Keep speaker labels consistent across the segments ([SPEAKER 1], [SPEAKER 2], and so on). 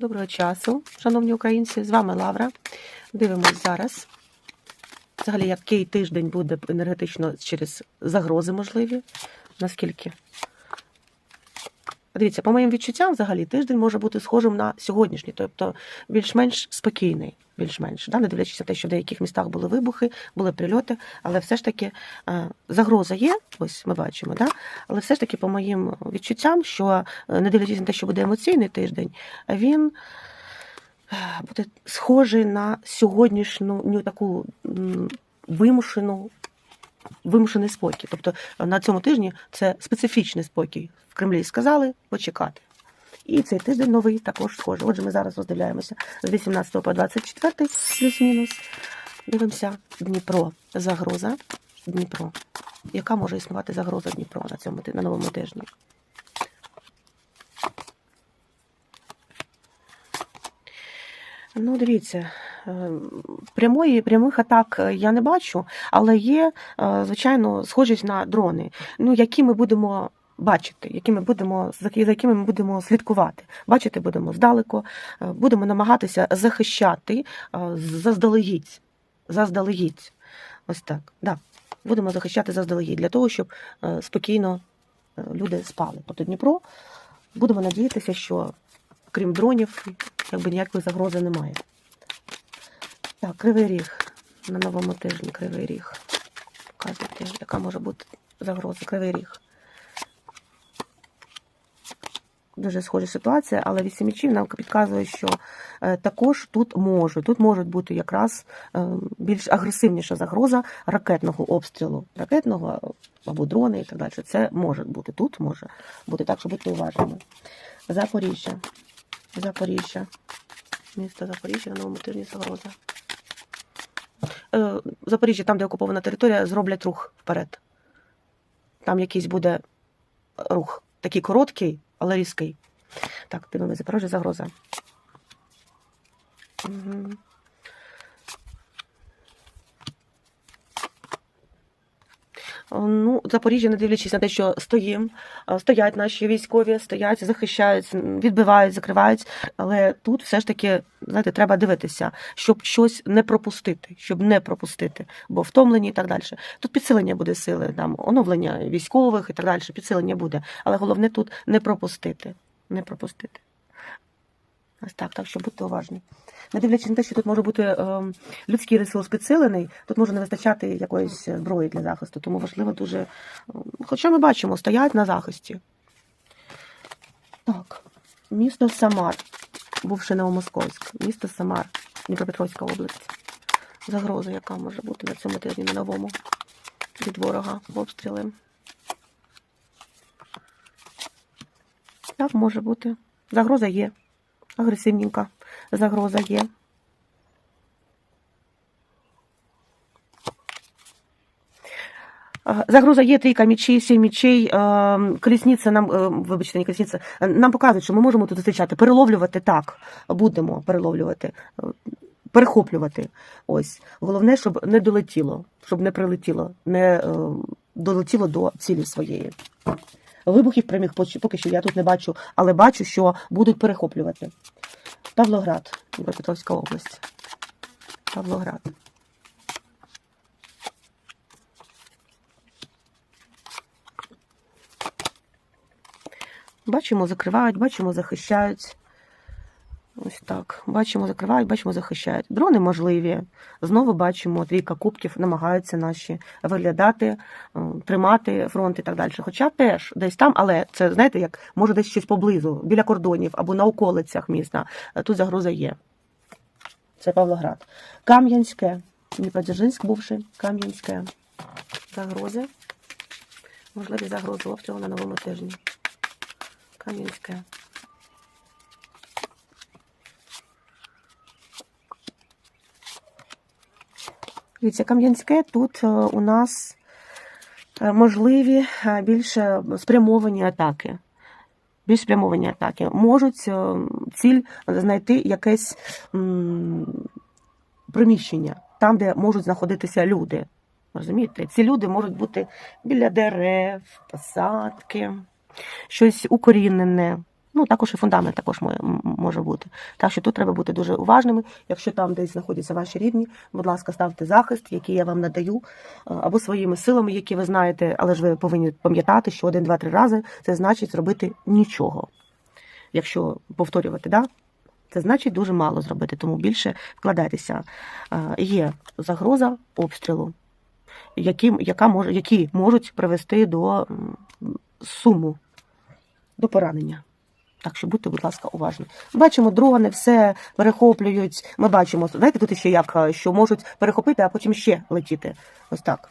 [SPEAKER 1] Доброго часу, шановні українці. З вами Лавра. Дивимось зараз. Взагалі, який тиждень буде енергетично через загрози можливі. Наскільки? Дивіться, по моїм відчуттям, взагалі, тиждень може бути схожим на сьогоднішній, тобто більш-менш спокійний, більш-менш, да? не дивлячись на те, що в деяких містах були вибухи, були прильоти, але все ж таки е, загроза є, ось ми бачимо, да? але все ж таки, по моїм відчуттям, що е, не дивлячись на те, що буде емоційний тиждень, він е, буде схожий на сьогоднішню таку вимушену. Вимушений спокій. Тобто на цьому тижні це специфічний спокій. В Кремлі сказали почекати. І цей тиждень новий також схожий. Отже, ми зараз роздивляємося з 18 по 24 плюс-мінус. Дивимося Дніпро. Загроза. Дніпро. Яка може існувати загроза Дніпро на цьому на новому тижні? Ну, дивіться, е, прямої, прямих атак е, я не бачу, але є, е, звичайно, схожість на дрони, ну, які ми будемо бачити, які ми будемо, за якими ми будемо слідкувати. Бачити будемо здалеку, е, будемо намагатися захищати е, заздалегідь. Заздалегідь. Ось так. Да. Будемо захищати заздалегідь для того, щоб е, спокійно люди спали. Тобто Дніпро, будемо надіятися, що крім дронів, якби ніякої загрози немає. Так, кривий ріг. На новому тижні кривий ріг. Показуйте, яка може бути загроза. Кривий ріг. Дуже схожа ситуація, але вісім мечів нам підказує, що е, також тут можуть, тут можуть бути якраз е, більш агресивніша загроза ракетного обстрілу, ракетного або дрони і так далі. Це може бути тут, може бути так, що будьте уважними. Запоріжжя. Запоріжжя. Місто Запоріжжя на тижні загроза. Е, Запоріжжя, там, де окупована територія, зроблять рух вперед. Там якийсь буде рух. Такий короткий, але різкий. Так, дивимося, Запорожжя загроза. Угу. Ну, Запоріжжя, не дивлячись на те, що стоїм, е, стоять наші військові, стоять, захищають, відбивають, закривають. Але тут все ж таки, знаєте, треба дивитися, щоб щось не пропустити, щоб не пропустити, бо втомлені і так далі. Тут підсилення буде сили, там оновлення військових і так далі. Підсилення буде. Але головне тут не пропустити. Не пропустити. Ось так, так що будьте уважні. Не дивлячись на те, що тут може бути е, людський ресурс підсилений, тут може не вистачати якоїсь зброї для захисту. Тому важливо дуже. е, Хоча ми бачимо, стоять на захисті. Так, місто Самар, бувши Новомосковськ, місто Самар, Дніпропетровська область. Загроза, яка може бути на цьому тижні на новому від ворога обстріли. Так, може бути. Загроза є. Агресивненька загроза є. Загроза є трійка мічей, сім мічей, колісниця нам, е, вибачте, не колісниця, нам показують, що ми можемо тут зустрічати. Переловлювати так, будемо переловлювати, е, перехоплювати. Ось. Головне, щоб не долетіло, щоб не прилетіло, не е, долетіло до цілі своєї. Вибухів прямих поки що я тут не бачу, але бачу, що будуть перехоплювати. Павлоград, Дніпропетровська область. Павлоград. Бачимо, закривають, бачимо, захищають. Ось так. Бачимо, закривають, бачимо, захищають. Дрони можливі. Знову бачимо, трійка кубків намагаються наші виглядати, тримати фронт і так далі. Хоча теж десь там, але це знаєте, як може десь щось поблизу, біля кордонів або на околицях міста. Е, Тут загроза є. Це Павлоград. Кам'янське. Дніпродзержинськ бувший. Кам'янське. Загрози. Можливі загрози обстрілу на новому тижні. Кам'янське. Дивіться, Кам'янське тут е, у нас е, можливі е, більше спрямовані атаки. Більш спрямовані атаки. Можуть ціль знайти якесь приміщення, там, де можуть знаходитися люди. Розумієте? Ці люди можуть бути біля дерев, посадки, щось укорінене. Ну, також і фундамент також може бути. Так що тут треба бути дуже уважними. Якщо там десь знаходяться ваші рідні, будь ласка, ставте захист, який я вам надаю, е, або своїми силами, які ви знаєте, але ж ви повинні пам'ятати, що один, два, три рази це значить зробити нічого. Якщо повторювати, да? це значить дуже мало зробити, тому більше вкладайтеся. Е, Є загроза обстрілу, які, яка може, які можуть привести до суму, до поранення. Так що будьте, будь ласка, уважні. Бачимо, дрони все перехоплюють. Ми бачимо, знаєте, тут ще як, е, що можуть перехопити, а потім ще летіти. Ось так.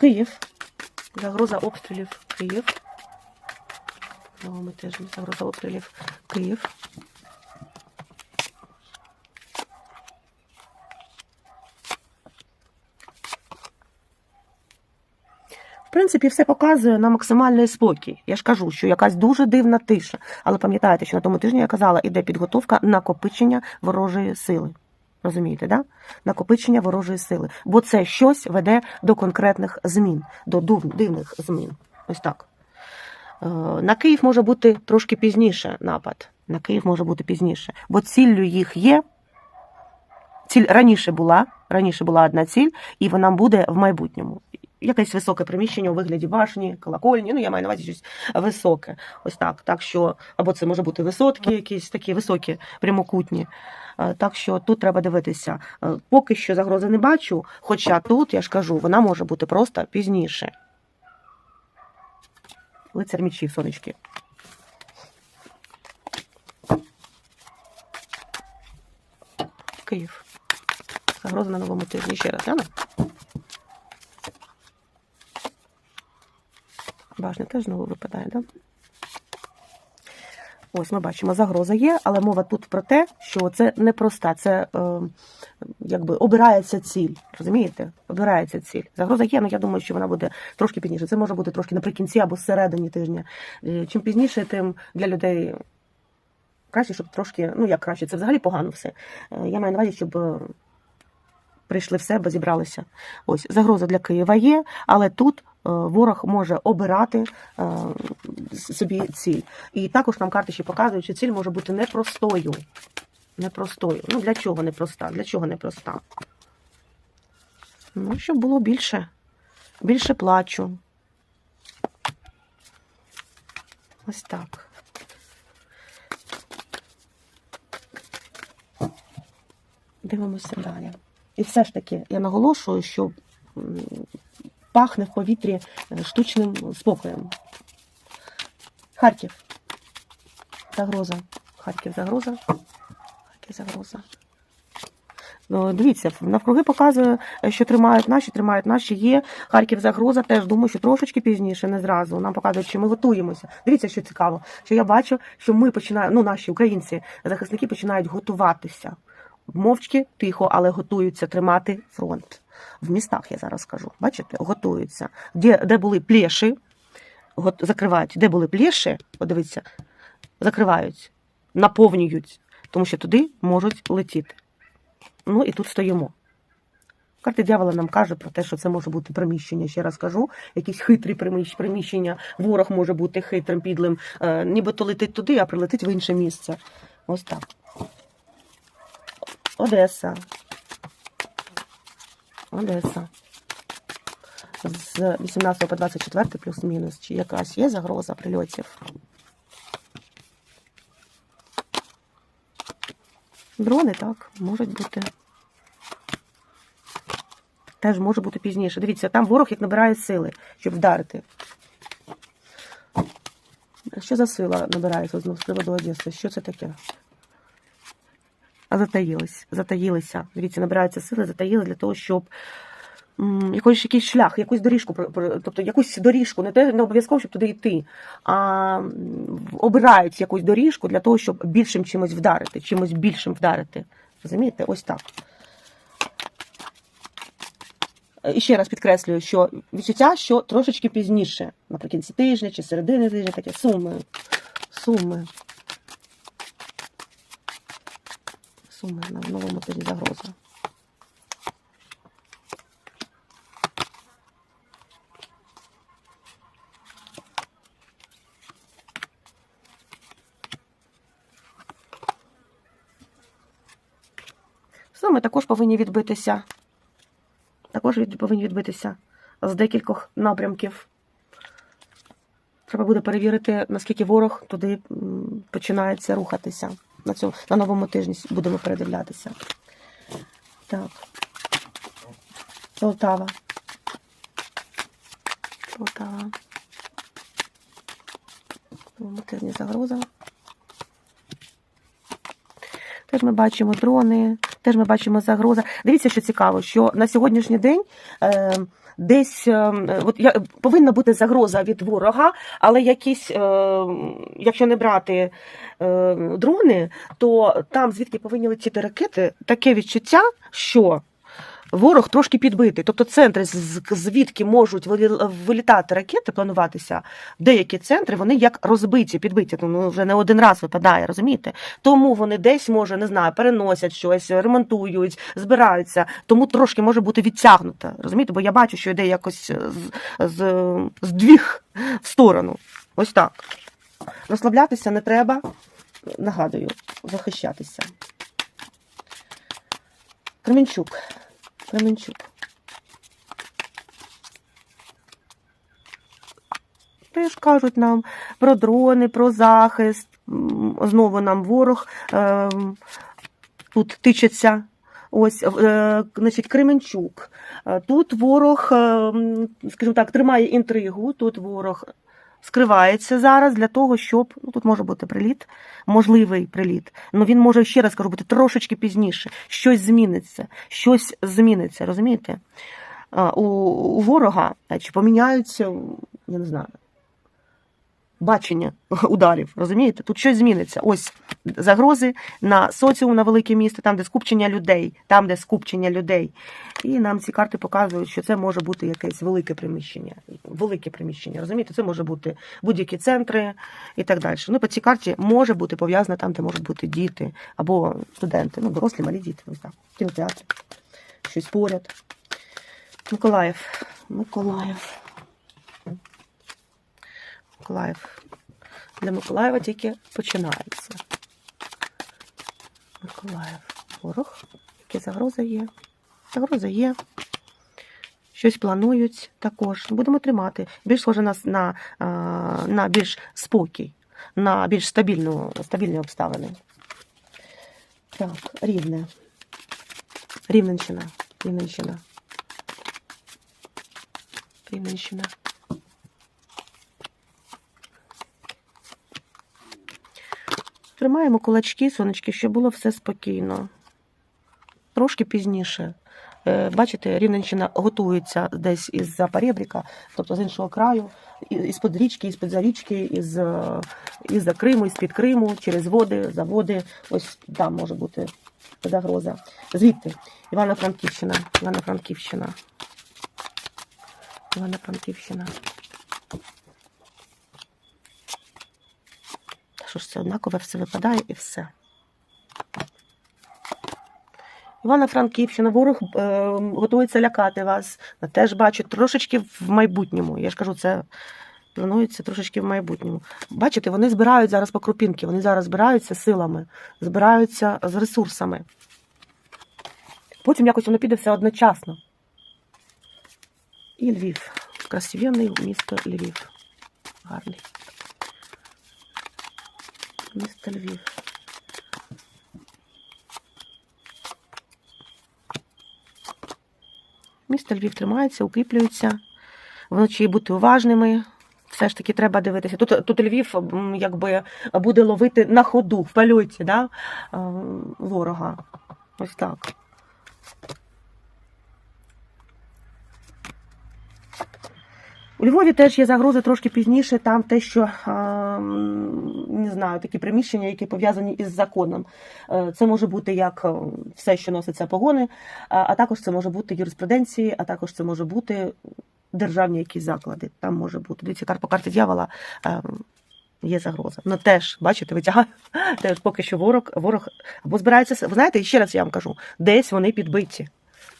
[SPEAKER 1] Київ. Загроза обстрілів. Київ. Ми теж загроза обстрілів. Київ. Принципі, все показує на максимальний спокій. Я ж кажу, що якась дуже дивна тиша. Але пам'ятаєте, що на тому тижні я казала, іде підготовка накопичення ворожої сили. Розумієте, да? Накопичення ворожої сили. Бо це щось веде до конкретних змін, до дивних змін. Ось так. Е, На Київ може бути трошки пізніше напад. На Київ може бути пізніше. Бо ціллю їх є. Ціль раніше була, раніше була одна ціль, і вона буде в майбутньому. Якесь високе приміщення у вигляді башні, колокольні, ну я маю на увазі щось високе. Ось так. Так що, або це може бути висотки, якісь такі високі, прямокутні. Е, Так що тут треба дивитися. Е, Поки що загрози не бачу, хоча тут, я ж кажу, вона може бути просто пізніше. Лицар мічів, сонечки. Київ. Загроза на новому тижні. Ще раз, Яна? Башня теж знову випадає, так? Ось ми бачимо, загроза є, але мова тут про те, що це непроста, це е, якби обирається ціль. Розумієте? Обирається ціль. Загроза є, але я думаю, що вона буде трошки пізніше. Це може бути трошки наприкінці або всередині тижня. Е, Чим пізніше, тим для людей краще, щоб трошки, ну як краще, це взагалі погано все. Е, Я маю на увазі, щоб е, прийшли в себе, зібралися. Ось загроза для Києва є, але тут. е, Ворог може обирати е, собі ціль. І також нам карти ще показують, що ціль може бути непростою. Непростою. Ну для чого непроста? Для чого непроста? Ну, щоб було більше. Більше плачу. Ось так. Дивимося далі. І все ж таки я наголошую, що пахне в повітрі е, штучним спокоєм. Харків. Загроза. Харків загроза. Харків загроза. Ну, дивіться, навкруги показує, що тримають наші, тримають наші. Є Харків загроза. Теж думаю, що трошечки пізніше, не зразу. Нам показують, що ми готуємося. Дивіться, що цікаво, що я бачу, що ми починаємо, ну наші українці, захисники починають готуватися. Мовчки, тихо, але готуються тримати фронт. В містах я зараз скажу. Бачите, готуються. Де, де були плеші, гот- закривають, де були плеші, подивіться, закривають, наповнюють, тому що туди можуть летіти. Ну і тут стоїмо. Карти дьявола нам каже про те, що це може бути приміщення, ще раз кажу, якісь хитрі приміщення, ворог може бути хитрим, підлим, е, нібито летить туди, а прилетить в інше місце. Ось так. Одеса. Одеса. З 18 по 24 плюс-мінус. Чи якась є загроза прильотів? Дрони, так, можуть бути. Теж може бути пізніше. Дивіться, там ворог як набирає сили, щоб вдарити. Що за сила набирається з приводу Одеси? Що це таке? А затаїлись, затаїлися. Дивіться, набираються сили, затаїли для того, щоб якийсь, якийсь шлях, якусь доріжку, тобто якусь доріжку, не те, не обов'язково, щоб туди йти, а обирають якусь доріжку для того, щоб більшим чимось вдарити, чимось більшим вдарити. Розумієте? Ось так. І ще раз підкреслюю, що відчуття, що трошечки пізніше, наприкінці тижня чи середини тижня, таке суми. Суми. суми на новому турі загроза. Суми також повинні відбитися. Також від, повинні відбитися з декількох напрямків. Треба буде перевірити, наскільки ворог туди починається рухатися. На, цьому, на новому тижні будемо передивлятися. Так. Полтава. Полтава. Новому тижні загроза. Теж ми бачимо дрони, теж ми бачимо загроза. Дивіться, що цікаво, що на сьогоднішній день е, десь е, от, я, повинна бути загроза від ворога, але якісь, е, якщо не брати дрони, то там, звідки повинні летіти ракети, таке відчуття, що ворог трошки підбитий. Тобто центри, з- з- звідки можуть вилітати ракети, плануватися, деякі центри, вони як розбиті, підбиті. Ну, вже не один раз випадає, розумієте? Тому вони десь, може, не знаю, переносять щось, ремонтують, збираються. Тому трошки може бути відтягнуто. Розумієте? Бо я бачу, що йде якось з, з, здвіг в сторону. Ось так. Розслаблятися не треба. Нагадую, захищатися. Кременчук. Кременчук. Теж кажуть нам про дрони, про захист. Знову нам ворог ем, тут тичеться. Ось, е, значить, Кременчук. Е, Тут ворог, ем, скажімо так, тримає інтригу. Тут ворог скривається зараз для того, щоб ну, тут може бути приліт, можливий приліт. Ну він може ще раз кажу бути трошечки пізніше. Щось зміниться, щось зміниться, розумієте? У, у ворога чи поміняються, я не знаю, бачення ударів, розумієте? Тут щось зміниться. Ось загрози на соціум, на велике місто, там, де скупчення людей, там, де скупчення людей. І нам ці карти показують, що це може бути якесь велике приміщення. Велике приміщення, розумієте? Це може бути будь-які центри і так далі. Ну, по цій карті може бути пов'язано там, де можуть бути діти або студенти, ну, дорослі, малі діти, ось так, кінотеатр, щось поряд. Миколаїв. Миколаїв. Миколаїв. Для Миколаєва тільки починається. Миколаїв. Ворог. Які загрози є? Загроза є. Щось планують також. Будемо тримати. Більш схоже на, на, на більш спокій, на більш стабільну, стабільні обставини. Так, рівне. Рівненщина. Рівненщина. Рівненщина. Тримаємо кулачки, сонечки, щоб було все спокійно. Трошки пізніше. Е, Бачите, Рівненщина готується десь із-за перебріка, тобто з іншого краю, із-под річки, із-під за річки, із, е, із-за Криму, із-під Криму, через води, заводи. Ось там може бути загроза. Звідти Івано-Франківщина. Івано-Франківщина. Івано-Франківщина. Що ж це однакове все випадає і все. Івано-Франківщина, ворог е, готується лякати вас. Теж бачу трошечки в майбутньому. Я ж кажу, це планується трошечки в майбутньому. Бачите, вони збирають зараз по крупінки, вони зараз збираються силами, збираються з ресурсами. Потім якось воно піде все одночасно. І Львів. Красивенний місто Львів. Гарний. Місто Львів. Місто Львів тримається, укріплюється. Вночі бути уважними. Все ж таки треба дивитися. Тут, тут Львів якби буде ловити на ходу, в польоті, да? е, ворога. Ось так. У Львові теж є загрози трошки пізніше. Там те, що знаю, такі приміщення, які пов'язані із законом. Е, Це може бути як е, все, що носиться погони, а також це може бути юриспруденції, а також це може бути державні якісь заклади. Там може бути. Дивіться, по карті дьявола е, є загроза. Ну теж, бачите, витягаю. Теж поки що ворог, ворог або збирається. Ви знаєте, ще раз я вам кажу, десь вони підбиті,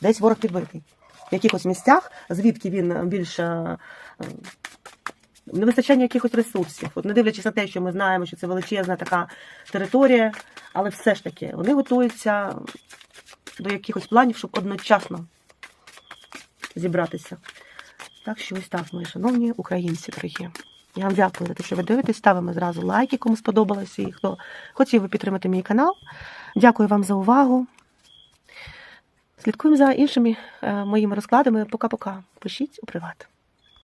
[SPEAKER 1] десь ворог підбитий. В якихось місцях, звідки він більше. Не вистачання якихось ресурсів. От не дивлячись на те, що ми знаємо, що це величезна така територія, але все ж таки вони готуються до якихось планів, щоб одночасно зібратися. Так що ось так, мої шановні українці, дорогі. Я вам дякую за те, що ви дивитесь. Ставимо зразу лайки, кому сподобалося і хто хотів би підтримати мій канал. Дякую вам за увагу. Слідкуємо за іншими е, моїми розкладами. Пока-пока. Пишіть у приват.